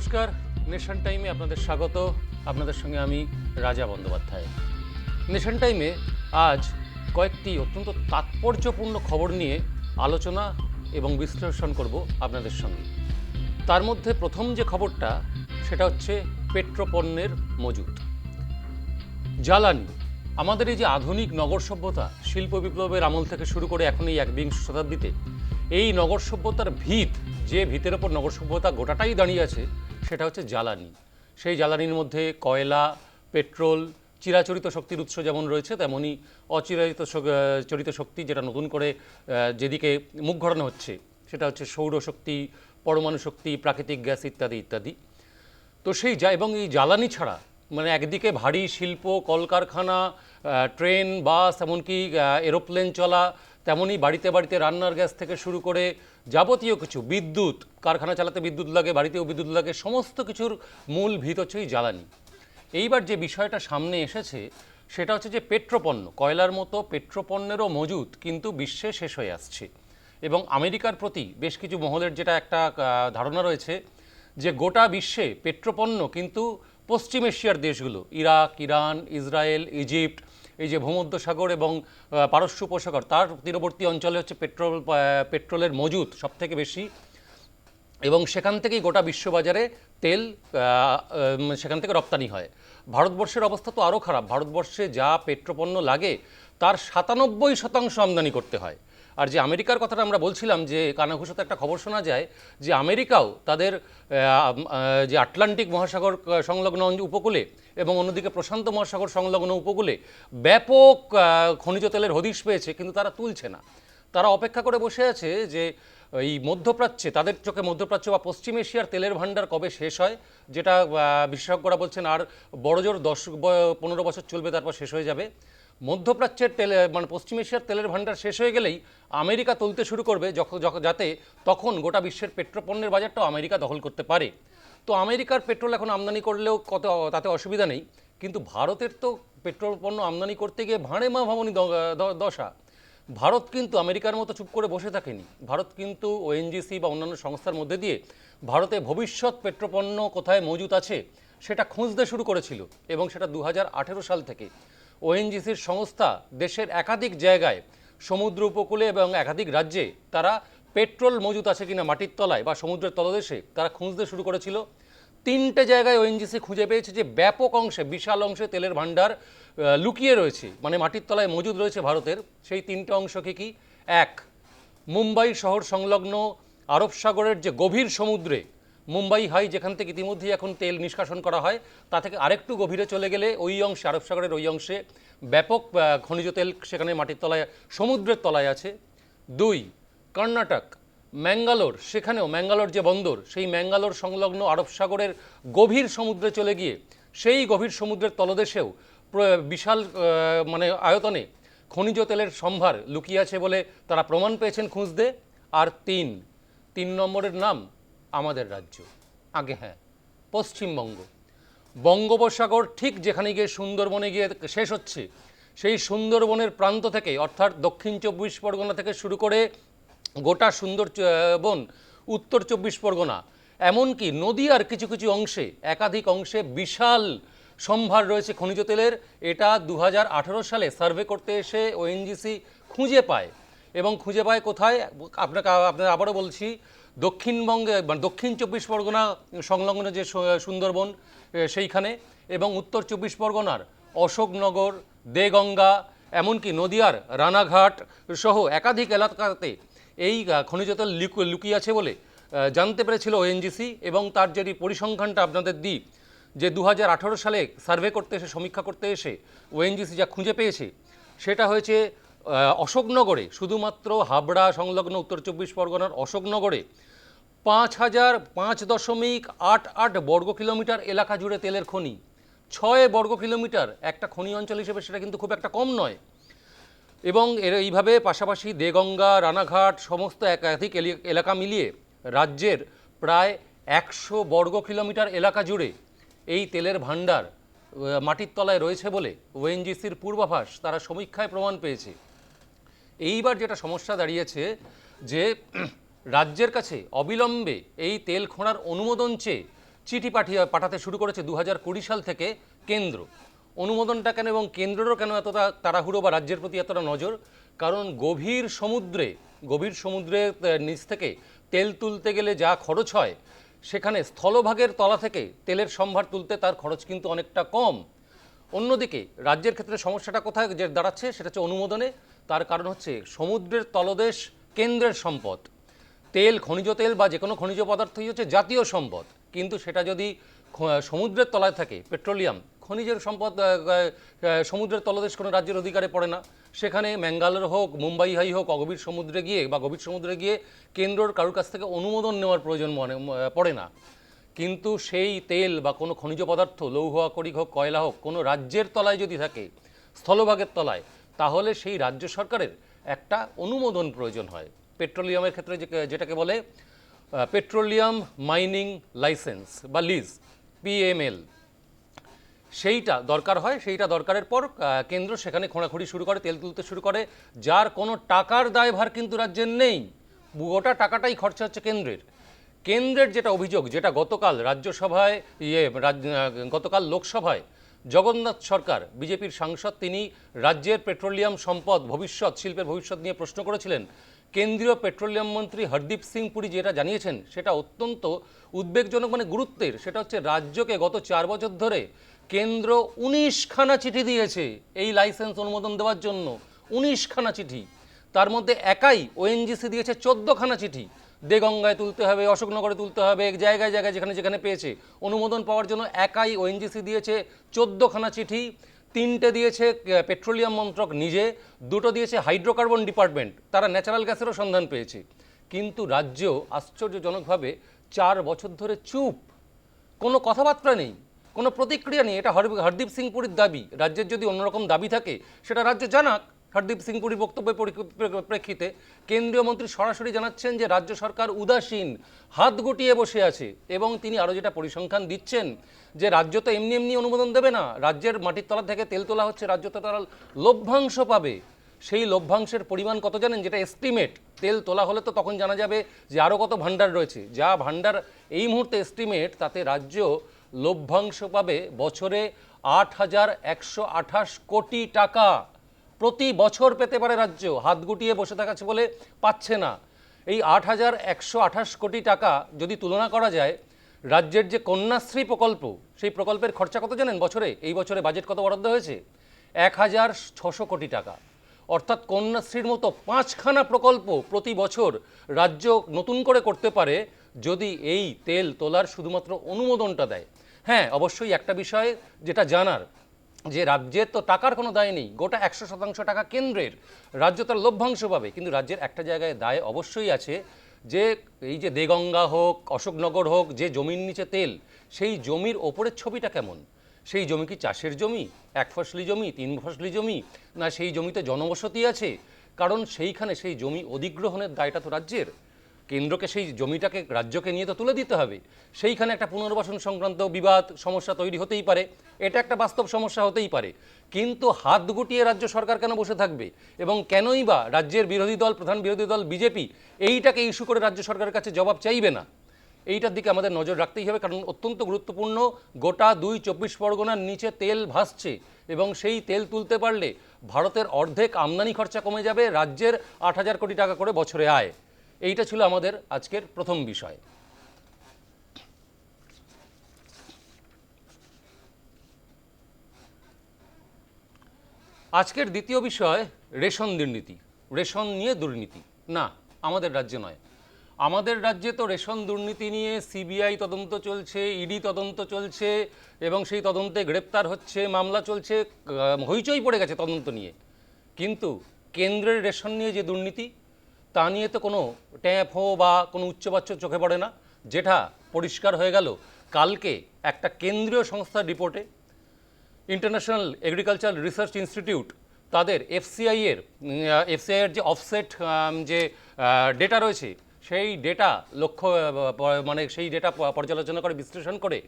নমস্কার। নেশন টাইমে আপনাদের স্বাগত। আপনাদের সঙ্গে আমি রাজা বন্দ্যোপাধ্যায়। নেশন টাইমে আজ কয়েকটি অত্যন্ত তাৎপর্যপূর্ণ খবর নিয়ে আলোচনা এবং বিশ্লেষণ করব আপনাদের সঙ্গে। তার মধ্যে প্রথম যে খবরটা, সেটা হচ্ছে পেট্রোপণ্যের মজুত। জ্বালানি। আমাদের এই যে আধুনিক নগর সভ্যতা, শিল্প বিপ্লবের আমল থেকে শুরু করে এখন এই একবিংশ শতাব্দীতে, এই নগর সভ্যতার ভিত, যে ভিতের ওপর নগর সভ্যতা গোটাটাই দাঁড়িয়ে আছে সেটা হচ্ছে জ্বালানি। সেই জ্বালানির মধ্যে কয়লা, পেট্রোল, চিরাচরিত শক্তির উৎস যেমন রয়েছে তেমনই অচিরাচিত চরিত শক্তি যেটা নতুন করে যেদিকে মুখ ঘটানো হচ্ছে, সেটা হচ্ছে সৌরশক্তি পরমাণু শক্তি, প্রাকৃতিক গ্যাস ইত্যাদি ইত্যাদি। তো সেই যা এবং এই জ্বালানি ছাড়া মানে একদিকে ভারী শিল্প, কলকারখানা ট্রেন, বাস, এমনকি এরোপ্লেন চলা তেমনই বাড়িতে বাড়িতে রান্নার গ্যাস থেকে শুরু করে যাবতীয় কিছু, বিদ্যুৎ, কারখানা চালাতে বিদ্যুৎ লাগে, বাড়িতেও বিদ্যুৎ লাগে, সমস্ত কিছুর মূল ভিত হচ্ছে এই জ্বালানি। এইবার যে বিষয়টা সামনে এসেছে, সেটা হচ্ছে যে পেট্রোপণ্য, কয়লার মতো পেট্রোপণ্যেরও মজুত কিন্তু বিশ্বে শেষ হয়ে আসছে। এবং আমেরিকার প্রতি বেশ কিছু মহলের যেটা একটা ধারণা রয়েছে যে গোটা বিশ্বে পেট্রোপণ্য কিন্তু পশ্চিম এশিয়ার দেশগুলো, ইরাক, ইরান, ইসরায়েল, ইজিপ্ট এই যে ভূমধ্যসাগর এবং পারস্য উপসাগর, তার তীরবর্তী অঞ্চলে হচ্ছে পেট্রোল পেট্রোলের মজুদ সব থেকে বেশি। এবং সেখান থেকেই গোটা বিশ্ববাজারে তেল সেখান থেকে রপ্তানি হয়। ভারতবর্ষের অবস্থা তো আরও খারাপ। ভারতবর্ষে যা পেট্রোপণ্য লাগে, তার সাতানব্বই শতাংশ আমদানি করতে হয়। আর যে আমেরিকার কথাটা আমরা বলছিলাম যে কানাঘুষাতে একটা খবর শোনা যায় যে আমেরিকাও তাদের যে আটলান্টিক মহাসাগর সংলগ্ন উপকূলে এবং অন্যদিকে প্রশান্ত মহাসাগর সংলগ্ন উপকূলে ব্যাপক খনিজ তেলের হদিশ পেয়েছে, কিন্তু তারা তুলছে না। তারা অপেক্ষা করে বসে আছে যে এই মধ্যপ্রাচ্যে, তাদের চোখে মধ্যপ্রাচ্য বা পশ্চিম এশিয়ার তেলের ভাণ্ডার কবে শেষ হয়, যেটা বিশেষজ্ঞরা বলছেন আর বড়জোর দশ পনেরো বছর চলবে, তারপর শেষ হয়ে যাবে। মধ্যপ্রাচ্যের তেলে মানে পশ্চিম এশিয়ার তেলের ভাণ্ডার শেষ হয়ে গেলেই আমেরিকা তুলতে শুরু করবে যাতে তখন গোটা বিশ্বের পেট্রোপণ্যের বাজারটাও আমেরিকা দখল করতে পারে। তো আমেরিকার পেট্রোল এখন আমদানি করলেও কত, তাতে অসুবিধা নেই। কিন্তু ভারতের তো পেট্রোল পণ্য আমদানি করতে গিয়ে ভাঁড়ে মা ভাবনি দশা। ভারত কিন্তু আমেরিকার মতো চুপ করে বসে থাকেনি। ভারত কিন্তু ওএনজিসি বা অন্যান্য সংস্থার মধ্যে দিয়ে ভারতে ভবিষ্যৎ পেট্রোপণ্য কোথায় মজুত আছে সেটা খুঁজতে শুরু করেছিল এবং সেটা দু হাজার আঠেরো সাল থেকে। ওএনজিসির সংস্থা দেশের একাধিক জায়গায় সমুদ্র উপকূলে এবং একাধিক রাজ্যে তারা পেট্রোল মজুত আছে কিনা মাটির তলায় বা সমুদ্রের তলদেশে তারা খুঁজতে শুরু করেছিল। তিনটে জায়গায় ওএনজিসি খুঁজে পেয়েছে যে ব্যাপক অংশে, বিশাল অংশে তেলের ভাণ্ডার লুকিয়ে রয়েছে মানে মাটির তলায় মজুদ রয়েছে ভারতের। সেই তিনটে অংশ কি কি? এক, মুম্বাই শহর সংলগ্ন আরব সাগরের যে গভীর সমুদ্রে মুম্বাই হাই যেখান থেকে ইতিমধ্যেই এখন তেল নিষ্কাশন করা হয়, তা থেকে আরেকটু গভীরে চলে গেলে ওই অংশে, আরব সাগরের ওই অংশে ব্যাপক খনিজ তেল সেখানে মাটির তলায়, সমুদ্রের তলায় আছে। দুই, কর্ণাটক, ম্যাঙ্গালোর, সেখানেও ম্যাঙ্গালোর যে বন্দর, সেই ম্যাঙ্গালোর সংলগ্ন আরব সাগরের গভীর সমুদ্রে চলে গিয়ে, সেই গভীর সমুদ্রের তলদেশেও বিশাল মানে আয়তনে খনিজ তেলের সম্ভার লুকিয়ে আছে বলে তারা প্রমাণ পেয়েছেন খুঁজতে। আর তিন তিন নম্বরের নাম আমাদের রাজ্য। আগে হ্যাঁ পশ্চিমবঙ্গ। বঙ্গোপসাগর ঠিক যেখানে গিয়ে সুন্দরবনে গিয়ে শেষ হচ্ছে, সেই সুন্দরবনের প্রান্ত থেকে, অর্থাৎ দক্ষিণ চব্বিশ পরগনা থেকে শুরু করে গোটা সুন্দর বন, উত্তর চব্বিশ পরগনা, এমনকি নদীয়ার কিছু কিছু অংশে, একাধিক অংশে বিশাল সম্ভার রয়েছে খনিজ তেলের। এটা দু হাজার আঠেরো সালে সার্ভে করতে এসে ওএনজিসি খুঁজে পায়। এবং খুঁজে পায় কোথায়? আপনাকে আপনার আবারও বলছি দক্ষিণবঙ্গে মানে দক্ষিণ চব্বিশ পরগনা সংলগ্ন যে সুন্দরবন সেইখানে এবং উত্তর চব্বিশ পরগনার অশোকনগর, দেগঙ্গা, এমনকি নদিয়ার রানাঘাট সহ একাধিক এলাকাতে এই খনিজ তেল লুকিয়ে আছে বলে জানতে পেরেছিল ওএনজিসি এবং তার যদি পরিসংখ্যানটা আপনাদের দিই, যে দু হাজার আঠেরো সালে সার্ভে করতে এসে, সমীক্ষা করতে এসে ওএনজিসি যা খুঁজে পেয়েছে, সেটা হয়েছে অশোকনগরে, শুধুমাত্র হাবড়া সংলগ্ন উত্তর চব্বিশ পরগনার অশোকনগরে পাঁচ হাজার পাঁচ দশমিক আট আট বর্গ কিলোমিটার এলাকা জুড়ে তেলের খনি। ছয় বর্গ কিলোমিটার একটা খনি অঞ্চল হিসেবে সেটা কিন্তু খুব একটা কম নয়। এবং এর এইভাবে পাশাপাশি দেগঙ্গা, রানাঘাট সমস্ত একাধিক এলি- এলাকা মিলিয়ে রাজ্যের প্রায় একশো বর্গ কিলোমিটার এলাকা জুড়ে এই তেলের ভাণ্ডার মাটির তলায় রয়েছে বলে ওএনজিসির পূর্বাভাস, তারা সমীক্ষায় প্রমাণ পেয়েছে। এইবার যেটা সমস্যা দাঁড়িয়েছে যে রাজ্যের কাছে অবিলম্বে এই তেল খোঁড়ার অনুমোদন চেয়ে চিঠি পাঠিয়ে পাঠাতে শুরু করেছে দু হাজার কুড়ি সাল থেকে কেন্দ্র। অনুমোদনটা কেন এবং কেন্দ্রেরও কেন এতটা তাড়াহুড়ো বা রাজ্যের প্রতি এতটা নজর? কারণ গভীর সমুদ্রে, গভীর সমুদ্রের নিচ থেকে তেল তুলতে গেলে যা খরচ হয়, সেখানে স্থলভাগের তলা থেকে তেলের সম্ভার তুলতে তার খরচ কিন্তু অনেকটা কম। অন্যদিকে রাজ্যের ক্ষেত্রে সমস্যাটা কোথায় যে দাঁড়াচ্ছে সেটা হচ্ছে অনুমোদনে। তার কারণ হচ্ছে সমুদ্রের তলদেশ কেন্দ্রের সম্পদ। তেল, খনিজ তেল বা যে কোনো খনিজ পদার্থই হচ্ছে জাতীয় সম্পদ। কিন্তু সেটা যদি সমুদ্রের তলায় থাকে, পেট্রোলিয়াম, খনিজের সম্পদ সমুদ্রের তলদেশ কোনো রাজ্যের অধিকারে পড়ে না। সেখানে ম্যাঙ্গালোর হোক, মুম্বাই হাই হোক, অগভীর সমুদ্রে গিয়ে বা গভীর সমুদ্রে গিয়ে কেন্দ্রর কারোর কাছ থেকে অনুমোদন নেওয়ার প্রয়োজন মনে পড়ে না। কিন্তু সেই তেল বা কোনো খনিজ পদার্থ, লৌহ আকরিক হোক, কয়লা হোক, কোনো রাজ্যের তলায় যদি থাকে, স্থলভাগের তলায় তাহলে সেই রাজ্য সরকারের একটা অনুমোদন প্রয়োজন হয়। পেট্রোলিয়ামের ক্ষেত্রে যেটাকে বলে পেট্রোলিয়াম মাইনিং লাইসেন্স বা লিজ পিএমএল সেইটা দরকার হয়, সেইটা দরকারের পর কেন্দ্র সেখানে খোঁড়াখুঁড়ি শুরু করে, তেল তুলতে শুরু করে, যার কোনো টাকার দায়ভার কিন্তু রাজ্যের নেই। গোটা টাকাটাই খরচা হচ্ছে কেন্দ্রের। কেন্দ্রের যেটা অভিযোগ, যেটা গতকাল রাজ্যসভায় ইয়ে গতকাল লোকসভায় জগন্নাথ সরকার, বিজেপির সাংসদ, তিনি রাজ্যের পেট্রোলিয়াম সম্পদ, ভবিষ্যৎ, শিল্পের ভবিষ্যৎ নিয়ে প্রশ্ন করেছিলেন। কেন্দ্রীয় পেট্রোলিয়াম মন্ত্রী হরদীপ সিং পুরী যেটা জানিয়েছেন, সেটা অত্যন্ত উদ্বেগজনক মানে গুরুত্বের। সেটা হচ্ছে রাজ্যকে গত চার বছর ধরে কেন্দ্র উনিশখানা চিঠি দিয়েছে এই লাইসেন্স অনুমোদন দেওয়ার জন্য। উনিশখানা চিঠি। তার মধ্যে একাই ওএনজিসি দিয়েছে চোদ্দোখানা চিঠি। দেগঙ্গায় তুলতে হবে, অশোকনগরে তুলতে হবে, এক জায়গায় জায়গায় যেখানে যেখানে পেয়েছে। অনুমোদন পাওয়ার জন্য একাই ওএনজিসি দিয়েছে চোদ্দোখানা চিঠি, তিনটে দিয়েছে পেট্রোলিয়াম মন্ত্রক নিজে, দুটো দিয়েছে হাইড্রোকার্বন ডিপার্টমেন্ট। তারা ন্যাচারাল গ্যাসেরও সন্ধান পেয়েছে। কিন্তু রাজ্য আশ্চর্যজনকভাবে চার বছর ধরে চুপ। কোনো কথাবার্তা নেই, কোনো প্রতিক্রিয়া নেই। এটা হরদীপ সিং পুরীর দাবি। রাজ্যের যদি অন্যরকম দাবি থাকে, সেটা রাজ্য জানাক। হরদীপ সিং পুরীর বক্তব্যের পরি- প্রেক্ষিতে কেন্দ্রীয় মন্ত্রী সরাসরি জানাচ্ছেন যে রাজ্য সরকার উদাসীন, হাত গুটিয়ে বসে আছে এবং তিনি আরও যেটা পরিসংখ্যান দিচ্ছেন যে রাজ্য তো এমনি এমনি অনুমোদন দেবে না, রাজ্যের মাটির তলা থেকে তেল তোলা হচ্ছে, রাজ্য তো তারা লভ্যাংশ পাবে। সেই লভ্যাংশের পরিমাণ কত জানেন? যেটা এস্টিমেট তেল তোলা হলে তো তখন জানা যাবে যে আরও কত ভাণ্ডার রয়েছে। যা ভাণ্ডার এই মুহূর্তে এস্টিমেট তাতে রাজ্য লভ্যাংশ পাবে বছরে আট হাজার একশো আঠাশ কোটি টাকা। প্রতি বছর পেতে পারে রাজ্য। হাত গুটিয়ে বসে থাকাছে বলে পাচ্ছে না। এই আট হাজার একশো আঠাশ কোটি টাকা যদি তুলনা করা যায়, রাজ্যের যে কন্যাশ্রী প্রকল্প, সেই প্রকল্পের খরচা কত জানেন বছরে? এই বছরে বাজেট কত বরাদ্দ হয়েছে? এক হাজার ছশো কোটি টাকা। অর্থাৎ কন্যাশ্রীর মতো পাঁচখানা প্রকল্প প্রতি বছর রাজ্য নতুন করে করতে পারে যদি এই তেল তোলার শুধুমাত্র অনুমোদনটা দেয়। হ্যাঁ অবশ্যই একটা বিষয় যেটা জানার যে রাজ্যের তো টাকার কোনো দায় নেই, গোটা একশো শতাংশ টাকা কেন্দ্রের। রাজ্য তার লভ্যাংশ পাবে, কিন্তু রাজ্যের একটা জায়গায় দায় অবশ্যই আছে যে এই যে দেগঙ্গা হোক, অশোকনগর হোক, যে জমির নিচে তেল, সেই জমির ওপরের ছবিটা কেমন? সেই জমি কি চাষের জমি, এক ফসলি জমি, তিন ফসলি জমি, না সেই জমিতে জনবসতি আছে? কারণ সেইখানে সেই জমি অধিগ্রহণের দায়টা তো রাজ্যের। কেন্দ্রকে সেই জমিটাকে, রাজ্যকে নিয়ে তো তুলে দিতে হবে। সেইখানে একটা পুনর্বাসন সংক্রান্ত বিবাদ, সমস্যা তৈরি হতেই পারে। এটা একটা বাস্তব সমস্যা হতেই পারে। কিন্তু হাত গুটিয়ে রাজ্য সরকার কেন বসে থাকবে? এবং কেনই বা রাজ্যের বিরোধী দল, প্রধান বিরোধী দল, বিজেপি এইটাকে ইস্যু করে রাজ্য সরকারের কাছে জবাব চাইবে না? এইটার দিকে আমাদের নজর রাখতেই হবে, কারণ অত্যন্ত গুরুত্বপূর্ণ গোটা দুই চব্বিশ পরগনার নিচে তেল ভাসছে। এবং সেই তেল তুলতে পারলে ভারতের অর্ধেক আমদানি খরচা কমে যাবে, রাজ্যের আট হাজার কোটি টাকা করে বছরে আয়। এইটা ছিল আমাদের আজকের প্রথম বিষয়। আজকের দ্বিতীয় বিষয় রেশন দুর্নীতি রেশন নিয়ে দুর্নীতি। না, আমাদের রাজ্যে নয়। আমাদের রাজ্যে তো রেশন দুর্নীতি নিয়ে সিবিআই তদন্ত চলছে, ইডি তদন্ত চলছে এবং সেই তদন্তে গ্রেপ্তার হচ্ছে, মামলা চলছে হইচই পড়ে গেছে তদন্ত নিয়ে। কিন্তু কেন্দ্রের রেশন নিয়ে যে দুর্নীতি তা নিয়ে তো কোনো ট্যাপ হো বা কোনো উচ্চবাচ্য চোখে পড়ে না। যেটা পরিষ্কার হয়ে গেল কালকে একটা কেন্দ্রীয় সংস্থার রিপোর্টে। ইন্টারন্যাশনাল এগ্রিকালচার রিসার্চ ইনস্টিটিউট তাদের এফসিআই এর এফসিআই এর যে অফসেট যে ডেটা রয়েছে, সেই ডেটা লক্ষ্য মানে সেই ডেটা পর্যালোচনা করে, বিশ্লেষণ করে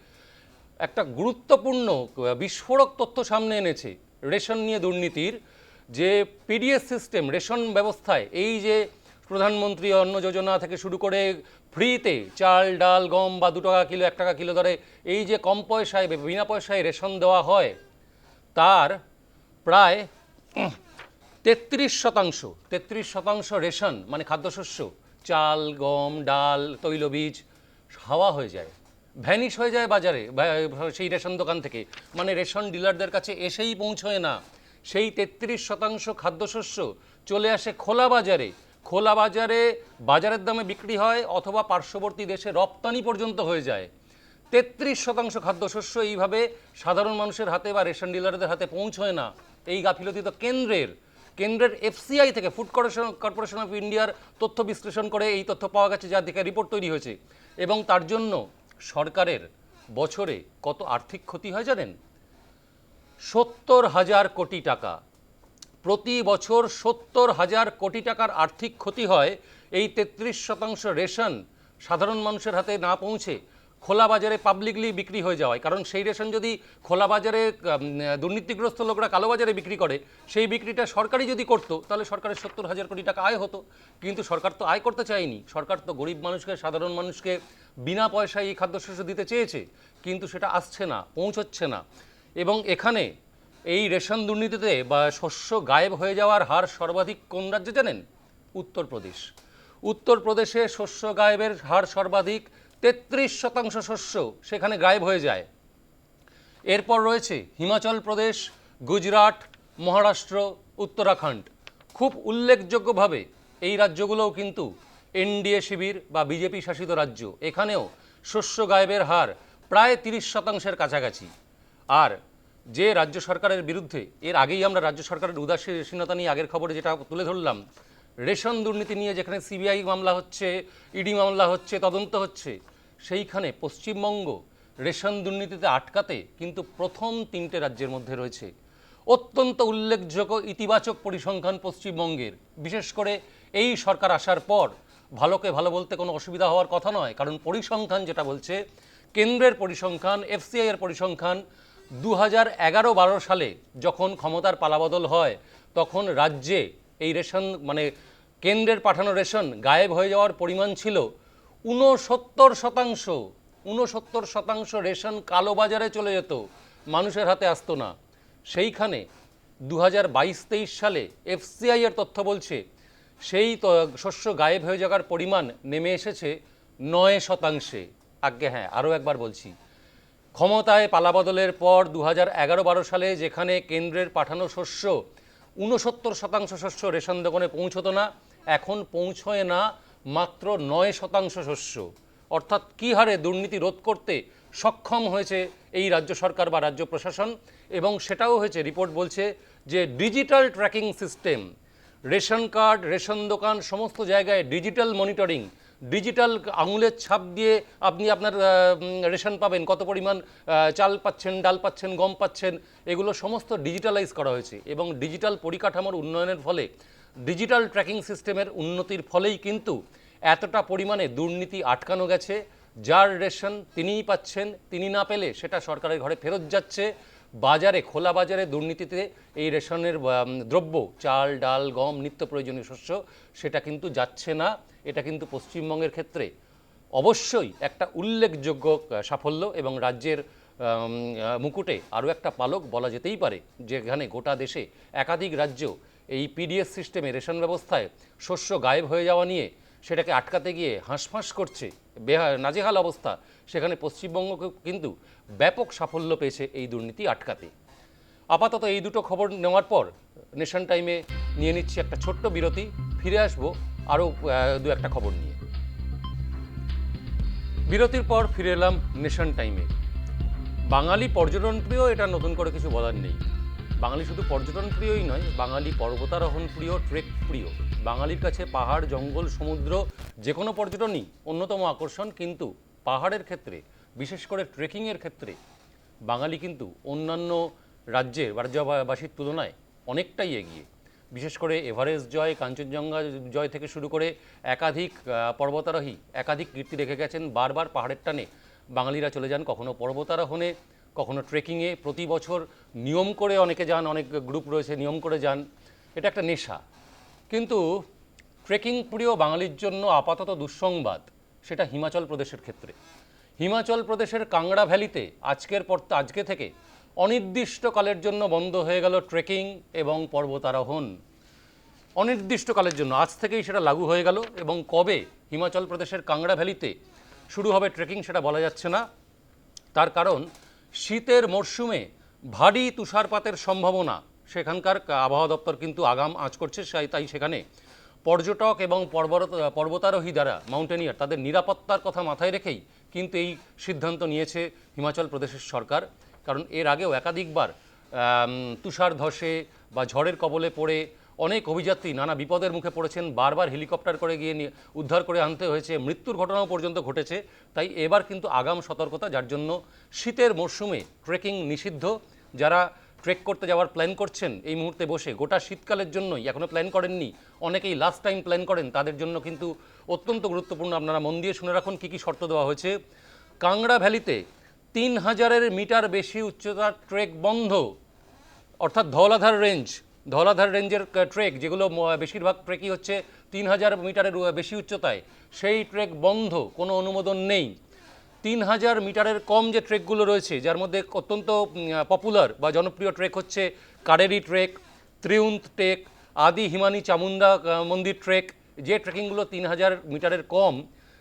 একটা গুরুত্বপূর্ণ বিস্ফোরক তথ্য সামনে এনেছে রেশন নিয়ে দুর্নীতির। যে পিডিএস সিস্টেম, রেশন ব্যবস্থায় এই যে প্রধানমন্ত্রী অন্ন যোজনা থেকে শুরু করে ফ্রিতে চাল, ডাল, গম বা দু টাকা কিলো, এক টাকা কিলো ধরে এই যে কম পয়সায় বিনা পয়সায় রেশন দেওয়া হয়, তার প্রায় তেত্রিশ শতাংশ তেত্রিশ শতাংশ রেশন মানে খাদ্যশস্য, চাল, গম, ডাল, তৈলবীজ হাওয়া হয়ে যায়, ভ্যানিশ হয়ে যায় বাজারে সেই রেশন দোকান থেকে। মানে রেশন ডিলারদের কাছে এসেই পৌঁছয় না। সেই তেত্রিশ শতাংশ খাদ্যশস্য চলে আসে খোলা বাজারে খোলা বাজারে, বাজারের দামে বিক্রি হয় অথবা পার্শ্ববর্তী দেশে রপ্তানি পর্যন্ত হয়ে যায়। তেত্রিশ শতাংশ খাদ্যশস্য এইভাবে সাধারণ মানুষের হাতে বা রেশন ডিলারদের হাতে পৌঁছয় না। এই গাফিলতি তো কেন্দ্রের কেন্দ্রের এফসিআই থেকে ফুড কর্পোরেশন কর্পোরেশন অফ ইন্ডিয়ার তথ্য বিশ্লেষণ করে এই তথ্য পাওয়া গেছে যার দিকে রিপোর্ট তৈরি হয়েছে। এবং তার জন্য সরকারের বছরে কত আর্থিক ক্ষতি হয় জানেন? সত্তর হাজার কোটি টাকা। প্রতি বছর সত্তর হাজার কোটি টাকার আর্থিক ক্ষতি হয়, এই তেত্রিশ শতাংশ রেশন সাধারণ মানুষের হাতে না পৌঁছে খোলা বাজারে পাবলিকলি বিক্রি হয়ে যাওয়ায়। কারণ সেই রেশন যদি খোলা বাজারে দুর্নীতিগ্রস্ত লোকরা কালো বাজারে বিক্রি করে, সেই বিক্রিটা সরকারই যদি করতো, তাহলে সরকারের সত্তর হাজার কোটি টাকা আয় হতো। কিন্তু সরকার তো আয় করতে চায়নি। সরকার তো গরিব মানুষকে, সাধারণ মানুষকে বিনা পয়সায় এই খাদ্যশস্য দিতে চেয়েছে, কিন্তু সেটা আসছে না, পৌঁছচ্ছে না। এবং এখানে এই রেশন দুর্নীতিতে বা শস্য গায়েব হয়ে যাওয়ার হার সর্বাধিক কোন রাজ্যে জানেন? উত্তরপ্রদেশ। উত্তরপ্রদেশে শস্য গায়েবের হার সর্বাধিক তেত্রিশ শতাংশ শস্য সেখানে গায়েব হয়ে যায়। এরপর রয়েছে হিমাচল প্রদেশ, গুজরাট, মহারাষ্ট্র, উত্তরাখণ্ড। খুব উল্লেখযোগ্যভাবে এই রাজ্যগুলোও কিন্তু এনডিএ শিবির বা বিজেপি শাসিত রাজ্য। এখানেও শস্য গায়েবের হার প্রায় তিরিশ শতাংশের কাছাকাছি। আর যে রাজ্য সরকারের বিরুদ্ধে, এর আগেই আমরা রাজ্য সরকারের উদাসীনতা নিয়ে আগের খবরে যেটা তুলে ধরলাম, রেশন দুর্নীতি নিয়ে যেখানে সিবিআই মামলা হচ্ছে, ইডি মামলা হচ্ছে, তদন্ত হচ্ছে, সেইখানে পশ্চিমবঙ্গ রেশন দুর্নীতিতে আটকাতে কিন্তু প্রথম তিনটে রাজ্যের মধ্যে রয়েছে। অত্যন্ত উল্লেখযোগ্য ইতিবাচক পরিসংখ্যান পশ্চিমবঙ্গের। বিশেষ করে এই সরকার আসার পর ভালোকে ভালো বলতে কোনো অসুবিধা হওয়ার কথা নয়, কারণ পরিসংখ্যান যেটা বলছে, কেন্দ্রের পরিসংখ্যান এফসিআই এর পরিসংখ্যান দু হাজার এগারো বারো সালে যখন ক্ষমতার পালাবদল হয়, তখন রাজ্যে এই রেশন মানে কেন্দ্রের পাঠানো রেশন গায়েব হয়ে যাওয়ার পরিমাণ ছিল ঊনসত্তর শতাংশ। ঊনসত্তর শতাংশ রেশন কালোবাজারে চলে যেত, মানুষের হাতে আসতো না। সেইখানে দু হাজার বাইশ তেইশ সালে এফসিআই এর তথ্য বলছে, সেই শস্য গায়েব হয়ে যাওয়ার পরিমাণ নেমে এসেছে নয় শতাংশে। আজ্ঞে হ্যাঁ আরও একবার বলছি। ক্ষমতায় পালাবদলের পর দু হাজার সালে যেখানে কেন্দ্রের পাঠানো শস্য ঊনসত্তর শতাংশ শস্য রেশন দোকানে পৌঁছতো না, এখন পৌঁছয় না মাত্র নয় শতাংশ শস্য। অর্থাৎ কী হারে দুর্নীতি রোধ করতে সক্ষম হয়েছে এই রাজ্য সরকার বা রাজ্য প্রশাসন? এবং সেটাও হয়েছে, রিপোর্ট বলছে যে digital tracking system, ration card, ration দোকান, সমস্ত জায়গায় ডিজিটাল মনিটরিং ডিজিটাল আঙুলের ছাপ দিয়ে আপনি আপনার রেশন পাবেন। কত পরিমাণ চাল পাচ্ছেন, ডাল পাচ্ছেন, গম পাচ্ছেন, এগুলো সমস্ত ডিজিটালাইজ করা হয়েছে এবং ডিজিটাল পরিকাঠামোর উন্নয়নের ফলে ডিজিটাল ট্র্যাকিং সিস্টেমের উন্নতির ফলেই কিন্তু এতটা পরিমাণে দুর্নীতি আটকানো গেছে। যার রেশন তিনিই পাচ্ছেন, তিনি না পেলে সেটা সরকারের ঘরে ফেরত যাচ্ছে। বাজারে, খোলা বাজারে দুর্নীতিতে এই রেশনের দ্রব্য, চাল, ডাল, গম, নিত্য প্রয়োজনীয় শস্য, সেটা কিন্তু যাচ্ছে না। এটা কিন্তু পশ্চিমবঙ্গের ক্ষেত্রে অবশ্যই একটা উল্লেখযোগ্য সাফল্য এবং রাজ্যের মুকুটে আরও একটা পালক বলা যেতেই পারে, যেখানে গোটা দেশে একাধিক রাজ্য এই পিডিএস সিস্টেমে রেশন ব্যবস্থায় শস্য গায়েব হয়ে যাওয়া নিয়ে সেটাকে আটকাতে গিয়ে হাঁসফাঁস করছে বেহা নাজেহাল অবস্থা। সেখানে পশ্চিমবঙ্গকে কিন্তু ব্যাপক সাফল্য পেয়েছে এই দুর্নীতি আটকাতে। আপাতত এই দুটো খবর নেওয়ার পর নেশন টাইমে নিয়ে নিচ্ছি একটা ছোট্ট বিরতি, ফিরে আসব আরও দু একটা খবর নিয়ে। বিরতির পর ফিরে এলাম নেশন টাইমে। বাঙালি পর্যটন প্রিয় এটা নতুন করে কিছু বলার নেই। বাঙালি শুধু পর্যটন প্রিয়ই নয়, বাঙালি পর্বতারোহণ প্রিয়, ট্রেক প্রিয়। বাঙালির কাছে পাহাড়, জঙ্গল, সমুদ্র যে কোনো পর্যটনই অন্যতম আকর্ষণ, কিন্তু পাহাড়ের ক্ষেত্রে, বিশেষ করে ট্রেকিংয়ের ক্ষেত্রে, বাঙালি কিন্তু অন্যান্য রাজ্যের রাজ্যবাসীর তুলনায় অনেকটাই এগিয়ে। বিশেষ করে এভারেস্ট জয়, কাঞ্চনজঙ্ঘা জয় থেকে শুরু করে একাধিক পর্বতারোহী, একাধিক কীর্তি রেখে গেছেন, বারবার পাহাড়ের টানে বাঙালিরা চলে যান কখনো পর্বতারোহণে, কখনো ট্রেকিংয়ে। প্রতি বছর নিয়ম করে অনেকে যান, অনেক গ্রুপ রয়েছে, নিয়ম করে যান। এটা একটা নেশা। কিন্তু ট্রেকিং প্রিয় বাঙালির জন্য আপাতত দুঃসংবাদ, সেটা হিমাচল প্রদেশের ক্ষেত্রে। হিমাচল প্রদেশের কাংড়া ভ্যালিতে আজকের পর, আজকে থেকে অনির্দিষ্টকালের জন্য বন্ধ হয়ে গেল ট্রেকিং এবং পর্বতারোহণ। অনির্দিষ্টকালের জন্য, আজ থেকেই সেটা লাগু হয়ে গেল এবং কবে হিমাচল প্রদেশের কাংড়া ভ্যালিতে শুরু হবে ট্রেকিং সেটা বলা যাচ্ছে না। তার কারণ, শীতের মরশুমে ভারী তুষারপাতের সম্ভাবনা সেখানকার আবহাওয়া দপ্তর কিন্তু আগাম আঁচ করছে তাই সেখানে পর্যটক এবং পর্বত, পর্বতারোহী দ্বারা মাউন্টেনিয়ার তাদের নিরাপত্তার কথা মাথায় রেখেই কিন্তু এই সিদ্ধান্ত নিয়েছে হিমাচল প্রদেশের সরকার। কারণ এর আগেও একাধিকবার তুষার ধসে বা ঝড়ের কবলে পড়ে অনেক অভিযাত্রী নানা বিপদের মুখে পড়েছেন, বারবার হেলিকপ্টার করে গিয়ে নিয়ে উদ্ধার করে আনতে হয়েছে, মৃত্যুর ঘটনাও পর্যন্ত ঘটেছে। তাই এবার কিন্তু আগাম সতর্কতা, যার জন্য শীতের মরশুমে ট্রেকিং নিষিদ্ধ। যারা ট্রেক করতে যাওয়ার প্ল্যান করছেন এই মুহূর্তে বসে। গোটা শীতকালের জন্যই এখনও প্ল্যান করেননি। অনেকেই লাস্ট টাইম প্ল্যান করেন, তাদের জন্য কিন্তু অত্যন্ত গুরুত্বপূর্ণ। আপনারা মন দিয়ে শুনে রাখুন কী কী শর্ত দেওয়া হয়েছে। কাংড়া ভ্যালিতে তিন হাজারের মিটার বেশি উচ্চতার ট্রেক বন্ধ। অর্থাৎ ধওলাধার রেঞ্জ ধলাধার রেঞ্জের ট্রেক যেগুলো বেশিরভাগ ট্রেকই হচ্ছে তিন হাজার মিটারের বেশি উচ্চতায়, সেই ট্রেক বন্ধ। কোনো অনুমোদন নেই। তিন হাজার মিটারের কম যে ট্রেকগুলো রয়েছে, যার মধ্যে অত্যন্ত পপুলার বা জনপ্রিয় ট্রেক হচ্ছে কারেরি ট্রেক ত্রিউন্থ ট্রেক, আদি হিমানি চামুন্ডা মন্দির ট্রেক। যে ট্রেকিংগুলো তিন হাজার মিটারের কম,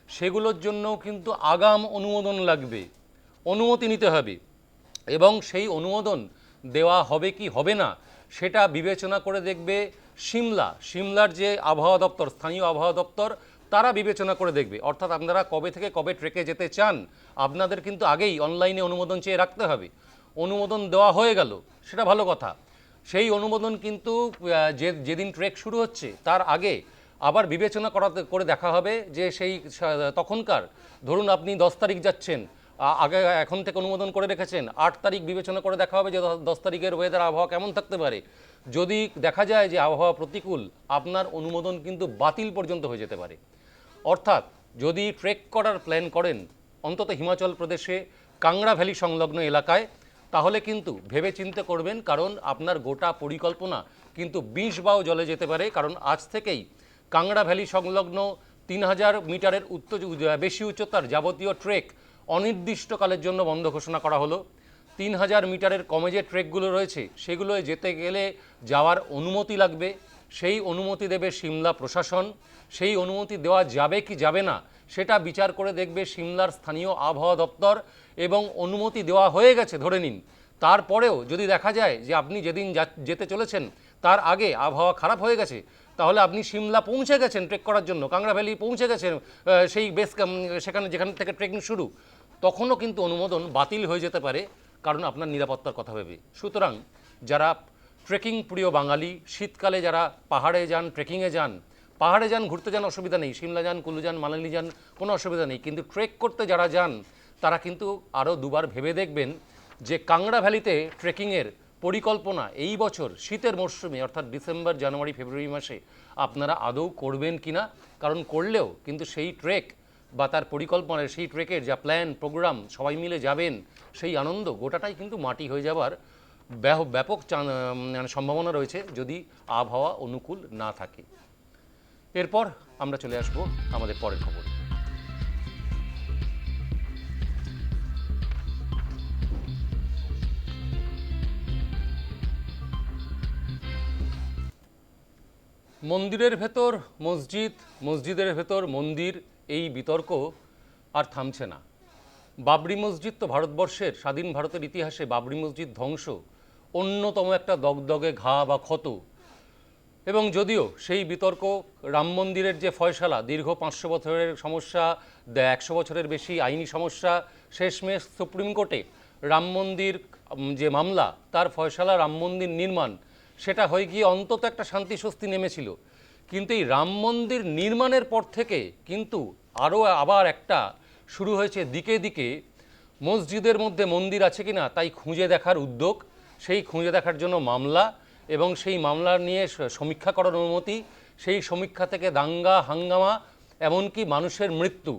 সেগুলোর জন্যও কিন্তু আগাম অনুমোদন লাগবে, অনুমতি নিতে হবে। এবং সেই অনুমোদন দেওয়া হবে কি হবে না, সেটা বিবেচনা করে দেখবে সিমলা সিমলার যে আবহাওয়া দপ্তর, স্থানীয় আবহাওয়া দপ্তর তারা বিবেচনা করে দেখবে। অর্থাৎ আপনারা কবে থেকে কবে ট্রেকে যেতে চান, আপনাদের কিন্তু আগেই অনলাইনে অনুমোদন চেয়ে রাখতে হবে। অনুমোদন দেওয়া হয়ে গেল, সেটা ভালো কথা। সেই অনুমোদন কিন্তু যে, যেদিন ট্রেক শুরু হচ্ছে, তার আগে আবার বিবেচনা করাতে, করে দেখা হবে যে সেই তখনকার, ধরুন আপনি দশ তারিখ যাচ্ছেন আগে এখন থেকে অনুমোদন করে রেখেছেন, আট তারিখ বিবেচনা করে দেখা হবে যে দশ তারিখের ওয়েদার আবহাওয়া কেমন থাকতে পারে। যদি দেখা যায় যে আবহাওয়া প্রতিকূল, আপনার অনুমোদন কিন্তু বাতিল পর্যন্ত হয়ে যেতে পারে। অর্থাৎ যদি ট্রেক করার প্ল্যান করেন অন্তত হিমাচল প্রদেশে কাংড়া ভ্যালি সংলগ্ন এলাকায়, তাহলে কিন্তু ভেবে চিন্তে করবেন, কারণ আপনার গোটা পরিকল্পনা কিন্তু বিষ বাও জলে যেতে পারে, কারণ আজ থেকেই কাংড়া ভ্যালি সংলগ্ন তিন হাজার মিটারের উচ্চ বেশি উচ্চতার যাবতীয় ট্রেক অনির্দিষ্টকালের জন্য বন্ধ ঘোষণা করা হলো। তিন হাজার মিটারের কমে যে ট্রেকগুলো রয়েছে, সেগুলোয় যেতে গেলে যাওয়ার অনুমতি লাগবে। সেই অনুমতি দেবে সিমলা প্রশাসন, সেই অনুমতি দেওয়া যাবে কি যাবে না, সেটা বিচার করে দেখবে সিমলার স্থানীয় আবহাওয়া দপ্তর এবং অনুমতি দেওয়া হয়ে গেছে, ধরে নিন। তারপরেও যদি দেখা যায় যে আপনি যেদিন যেতে চলেছেন, তার আগে আবহাওয়া খারাপ হয়ে গেছে, তাহলে আপনি সিমলা পৌঁছে গেছেন ট্রেক করার জন্য কাংড়া ভ্যালি পৌঁছে গেছেন সেই বেস সেখানে, যেখান থেকে ট্রেকিং শুরু, তখনও কিন্তু অনুমোদন বাতিল হয়ে যেতে পারে, কারণ আপনার নিরাপত্তার কথা ভেবে। সুতরাং যারা ট্রেকিং প্রিয় বাঙালি, শীতকালে যারা পাহাড়ে যান, ট্রেকিংয়ে যান, পাহাড়ে যান, ঘুরতে যান, অসুবিধা নেই। সিমলা যান, কুলু যান, মানালি যান, কোনো অসুবিধা নেই। কিন্তু ট্রেক করতে যারা যান, তারা কিন্তু আরও দুবার ভেবে দেখবেন যে কাংড়া ভ্যালিতে ট্রেকিংয়ের পরিকল্পনা এই বছর শীতের মরশুমে, অর্থাৎ ডিসেম্বর, জানুয়ারি, ফেব্রুয়ারি মাসে আপনারা আদৌ করবেন কিনা কারণ করলেও কিন্তু সেই ট্রেক বা তার পরিকল্পনার সেই ট্রেকের যা প্ল্যান, প্রোগ্রাম, সবাই মিলে যাবেন, সেই আনন্দ গোটাটাই কিন্তু মাটি হয়ে ব্যাহ- ব্যাপক মানে সম্ভাবনা রয়েছে যদি আবহাওয়া অনুকূল না থাকে। এরপর আমরা চলে আসব আমাদের পরের খবর। মন্দিরের ভেতর মসজিদ, মসজিদের ভেতর মন্দির, এই বিতর্ক আর থামছে না। বাবরি মসজিদ তো ভারতবর্ষের, স্বাধীন ভারতের ইতিহাসে বাবরি মসজিদ ধ্বংস অন্যতম একটা দগদগে ঘা বা ক্ষত। এবং যদিও সেই বিতর্ক রাম মন্দিরের যে ফয়সালা, দীর্ঘ পাঁচশো বছরের সমস্যা একশো বছরের বেশি আইনি সমস্যা, শেষমেশ সুপ্রিম কোর্টে রাম মন্দির যে মামলা, তার ফয়সালা রাম মন্দির নির্মাণ, সেটা হয়ে গিয়ে অন্তত একটা শান্তি স্বস্তি নেমেছিল। কিন্তু এই রাম মন্দির নির্মাণের পর থেকে কিন্তু আরও আবার একটা শুরু হয়েছে দিকে দিকে, মসজিদের মধ্যে মন্দির আছে কিনা তাই খুঁজে দেখার উদ্যোগ সেই খুঁজে দেখার জন্য মামলা এবং সেই মামলা নিয়ে সমীক্ষা করার অনুমতি, সেই সমীক্ষা থেকে দাঙ্গা, হাঙ্গামা, এমনকি মানুষের মৃত্যু।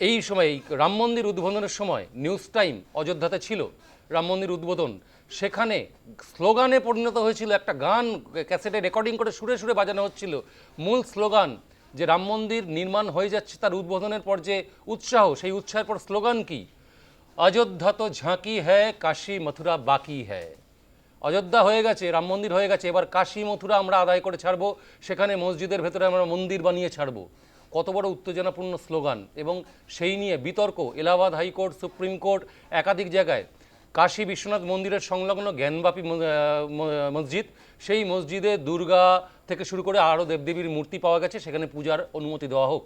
এই সময় রাম মন্দির উদ্বোধনের সময় নিউজ টাইম অযোধ্যাতে ছিল, রাম মন্দির উদ্বোধন। সেখানে স্লোগানে পরিণত হয়েছিল একটা গান, ক্যাসেটে রেকর্ডিং করে সুরে সুরে বাজানো হচ্ছিল। মূল স্লোগান যে রাম মন্দির নির্মাণ হয়ে যাচ্ছে তার উদ্বোধনের পর যে উৎসাহ, সেই উৎসাহের পর স্লোগান কি? অযোধ্যা তো ঝাঁকি হ্যায়, কাশী মথুরা বাকি হ্যায়। অযোধ্যা হয়ে গেছে, রাম মন্দির হয়ে গেছে, এবার কাশী মথুরা আমরা আদায় করে ছাড়বো, সেখানে মসজিদের ভেতরে আমরা মন্দির বানিয়ে ছাড়বো। কত বড় উত্তেজনাপূর্ণ স্লোগান, এবং সেই নিয়ে বিতর্ক, এলাহাবাদ হাইকোর্ট, সুপ্রিম কোর্ট, একাধিক জায়গায়। কাশী বিশ্বনাথ মন্দিরের সংলগ্ন জ্ঞানবাপী মসজিদ, সেই মসজিদে দুর্গা থেকে শুরু করে আরও দেবদেবীর মূর্তি পাওয়া গেছে, সেখানে পূজার অনুমতি দেওয়া হোক।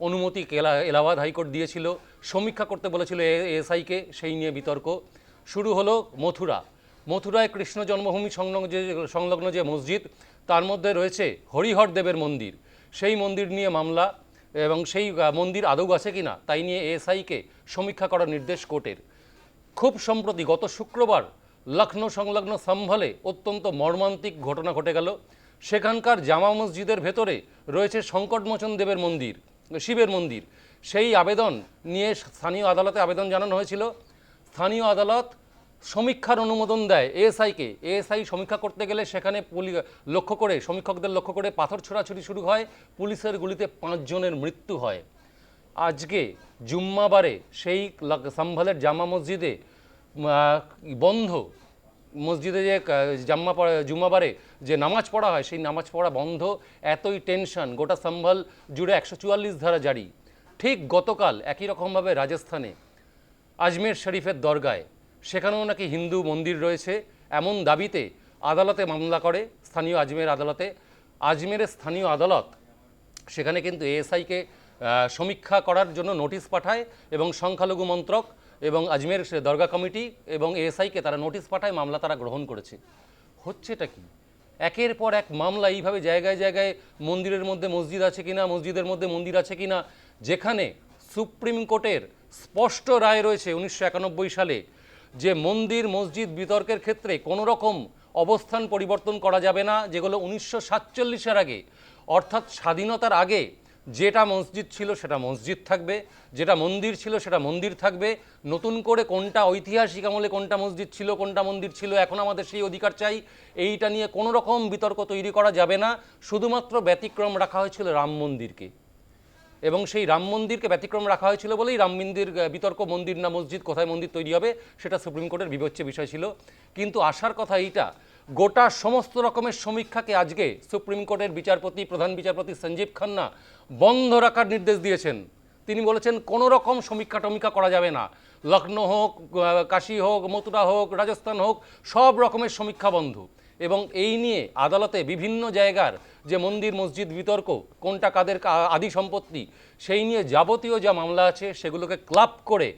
অনুমতি এলাহাবাদ হাইকোর্ট দিয়েছিল, সমীক্ষা করতে বলেছিল এএসআইকে, সেই নিয়ে বিতর্ক। শুরু হলো মথুরা। মথুরায় কৃষ্ণ জন্মভূমি সংলগ্ন যে সংলগ্ন যে মসজিদ, তার মধ্যে রয়েছে হরিহর দেবের মন্দির। সেই মন্দির নিয়ে মামলা এবং সেই মন্দির আদৌ আছে কিনা, তাই নিয়ে এএসআইকে সমীক্ষা করার নির্দেশ কোর্টের। খুব সম্প্রতি গত শুক্রবার লখনৌ সংলগ্ন সম্ভলে অত্যন্ত মর্মান্তিক ঘটনা ঘটে গেল। সেখানকার জামা মসজিদের ভেতরে রয়েছে সংকটমোচন দেবের মন্দির। শিবের মন্দির। সেই আবেদন নিয়ে স্থানীয় আদালতে আবেদন জানানো হয়েছিল। স্থানীয় আদালত সমীক্ষার অনুমোদন দেয় এএসআইকে। এএসআই সমীক্ষা করতে গেলে সেখানে পুলি লক্ষ্য করে, সমীক্ষকদের লক্ষ্য করে পাথর ছোড়াছুড়ি শুরু হয়, পুলিশের গুলিতে পাঁচজনের মৃত্যু হয়। আজকে জুম্মাবারে সেই সম্ভালের জামা মসজিদে বন্ধ মসজিদে যে জাম্মা পড়া জুম্মাবারে যে নামাজ পড়া হয়, সেই নামাজ পড়া বন্ধ, এতই টেনশন গোটা সম্ভাল জুড়ে একশো চুয়াল্লিশ ধারা জারি। ঠিক গতকাল একই রকমভাবে রাজস্থানে আজমের শরীফের দরগায়, সেখানেও নাকি হিন্দু মন্দির রয়েছে। এমন দাবিতে আদালতে মামলা করে স্থানীয় আজমের আদালতে। আজমেরের স্থানীয় আদালত সেখানে কিন্তু এএসআইকে সমীক্ষা করার জন্য নোটিশ পাঠায় এবং সংখ্যালঘু মন্ত্রক এবং আজমের দরগা কমিটি এবং এএসআইকে তারা নোটিশ পাঠায়, মামলা তারা গ্রহণ করেছে। হচ্ছেটা কি? একের পর এক মামলা এইভাবে জায়গায় জায়গায় মন্দিরের মধ্যে মসজিদ আছে কিনা, মসজিদের মধ্যে মন্দির আছে কিনা, যেখানে সুপ্রিম কোর্টের স্পষ্ট রায় রয়েছে উনিশশো একানব্বই সালে যে মন্দির, মসজিদ বিতর্কের ক্ষেত্রে কোনো রকম অবস্থান পরিবর্তন করা যাবে না, যেগুলো উনিশশো সাতচল্লিশের আগে, অর্থাৎ স্বাধীনতার আগে যেটা মসজিদ ছিল সেটা মসজিদ থাকবে, যেটা মন্দির ছিল সেটা মন্দির থাকবে, নতুন করে কোনটা ঐতিহাসিক আমলে কোনটা মসজিদ ছিল, কোনটা মন্দির ছিল, এখন আমাদের সেই অধিকার চাই, এইটা নিয়ে কোনো রকম বিতর্ক তৈরি করা যাবে না, শুধুমাত্র ব্যতিক্রম রাখা হয়েছিল রাম মন্দিরকে। এবং সেই রাম মন্দিরকে ব্যতিক্রম রাখা হয়েছিল বলেই রাম মন্দির বিতর্ক, মন্দির না মসজিদ, কোথায় মন্দির তৈরি হবে, সেটা সুপ্রিম কোর্টের বিবেচ্য বিষয় ছিল। কিন্তু আসার কথা এইটা গোটা সমস্ত রকমের সমীক্ষাকে আজকে সুপ্রিম কোর্টের বিচারপতি, প্রধান বিচারপতি সঞ্জীব খান্না বন্ধ রাখার নির্দেশ দিয়েছেন। তিনি বলেছেন, কোনো রকম সমীক্ষা টমীক্ষা করা যাবে না। লখনৌ হোক কাশী হোক, মথুরা হোক, রাজস্থান হোক, সব রকমের সমীক্ষা বন্ধ। এবং এই নিয়ে আদালতে বিভিন্ন জায়গার যে মন্দির, মসজিদ, বিতর্ক, কোনটা কাদের আদি সম্পত্তি, সেই নিয়ে যাবতীয় যা মামলা আছে সেগুলোকে ক্লাব করে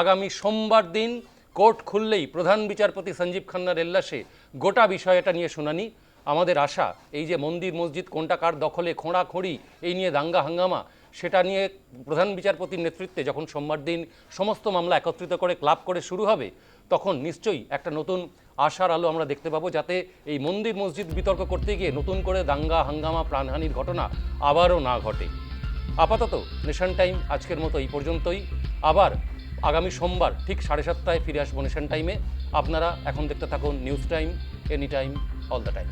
আগামী সোমবার দিন কোর্ট খুললেই প্রধান বিচারপতি সঞ্জীব খান্নার এল্লাসে গোটা বিষয়টা নিয়ে শুনানি। আমাদের আশা, এই যে মন্দির, মসজিদ, কোনটা কার দখলে খোঁড়াখড়ি এই নিয়ে দাঙ্গা, হাঙ্গামা, সেটা নিয়ে প্রধান বিচারপতির নেতৃত্বে যখন সোমবার দিন সমস্ত মামলা একত্রিত করে, ক্লাব করে শুরু হবে, তখন নিশ্চয়ই একটা নতুন আশার আলো আমরা দেখতে পাবো যাতে এই মন্দির, মসজিদ বিতর্ক করতে গিয়ে নতুন করে দাঙ্গা, হাঙ্গামা, প্রাণহানির ঘটনা আবারও না ঘটে। আপাতত নেশন টাইম আজকের মতো এই পর্যন্তই। আবার আগামী সোমবার ঠিক সাড়ে সাতটায় ফিরে আসব নেশন টাইমে আপনারা এখন দেখতে থাকুন news time any time all the time